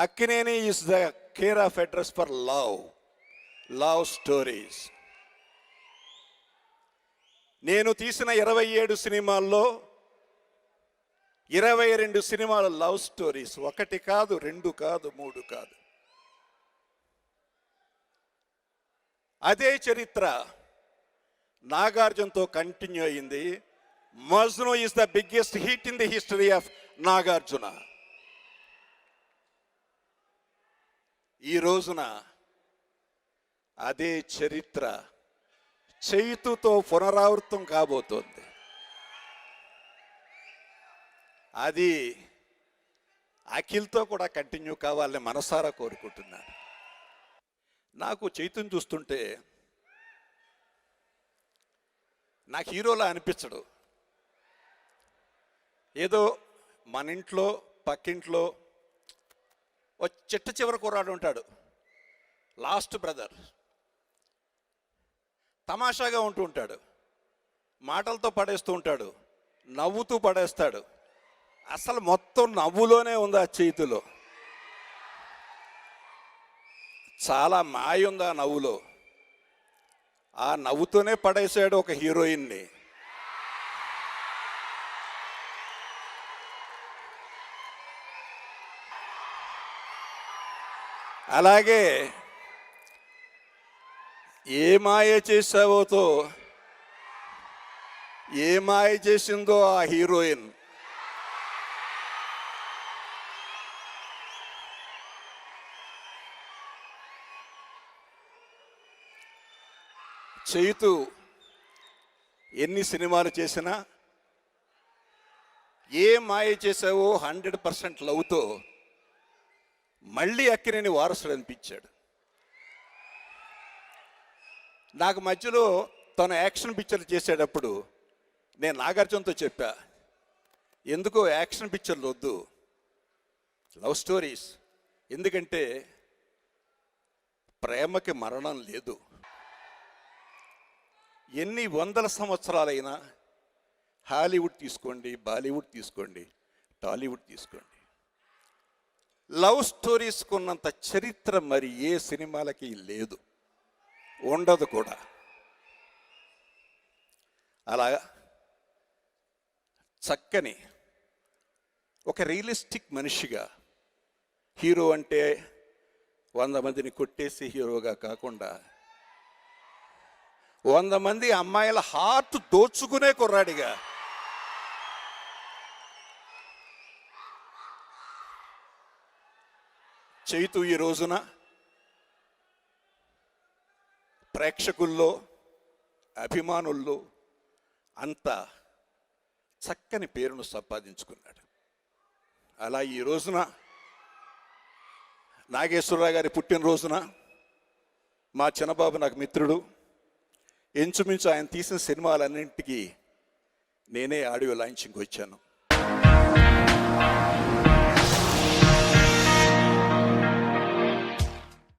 Akkineni is the care of address for love love stories నేను తీసిన ఇరవై ఏడు సినిమాల్లో ఇరవై రెండు సినిమాల లవ్ స్టోరీస్ ఒకటి కాదు రెండు కాదు మూడు కాదు. అదే చరిత్ర నాగార్జునతో కంటిన్యూ అయింది. Majnu is the biggest hit in the history of Nagarjuna. ఈ రోజున అదే చరిత్ర చేతుతో పునరావృతం కాబోతోంది. అది అఖిల్తో కూడా కంటిన్యూ కావాలని మనసారా కోరుకుంటున్నాను. నాకు చైతుని చూస్తుంటే నాకు హీరోలా అనిపించడు. ఏదో మన ఇంట్లో పక్కింట్లో చిట్ట చివరి కుర్రాడు ఉంటాడు. Last brother. తమాషాగా ఉంటూ ఉంటాడు. మాటలతో పడేస్తూ ఉంటాడు. నవ్వుతూ పడేస్తాడు. అసలు మొత్తం నవ్వులోనే ఉంది ఆ చేతిలో. చాలా మాయ ఉంది ఆ నవ్వులో. ఆ నవ్వుతూనే పడేశాడు ఒక హీరోయిన్ని. అలాగే ఏ మాయ చేసావోతో ఏ మాయ చేసిందో ఆ హీరోయిన్. చేయుతూ ఎన్ని సినిమాలు చేసినా ఏ మాయ చేసావో హండ్రెడ్ పర్సెంట్ లవ్తో మళ్ళీ అక్కినేని వారసుడు అనిపించాడు. నాకు మధ్యలో తను యాక్షన్ పిక్చర్లు చేసేటప్పుడు నేను నాగార్జునతో చెప్పా ఎందుకో యాక్షన్ పిక్చర్లు వద్దు లవ్ స్టోరీస్. ఎందుకంటే ప్రేమకి మరణం లేదు. ఎన్ని వందల సంవత్సరాలైనా హాలీవుడ్ తీసుకోండి బాలీవుడ్ తీసుకోండి టాలీవుడ్ తీసుకోండి. లవ్ స్టోరీస్కి ఉన్నంత చరిత్ర మరి ఏ సినిమాలకి లేదు. ఉండదు కూడా. అలాగా? చక్కని ఒక రియలిస్టిక్ మనిషిగా హీరో అంటే వంద మందిని కొట్టేసి హీరోగా కాకుండా వంద మంది అమ్మాయిల హార్ట్ దోచుకునే కుర్రాడిగా చైతు ఈ రోజున ప్రేక్షకుల్లో అభిమానుల్లో అంత చక్కని పేరును సంపాదించుకున్నాడు. అలా ఈ రోజున నాగేశ్వరరావు గారి పుట్టినరోజున మా చిన్నబాబు నాకు మిత్రుడు. ఇంచుమించు ఆయన తీసిన సినిమాలన్నింటికి నేనే ఆడియో లాంచింగ్కి వచ్చాను.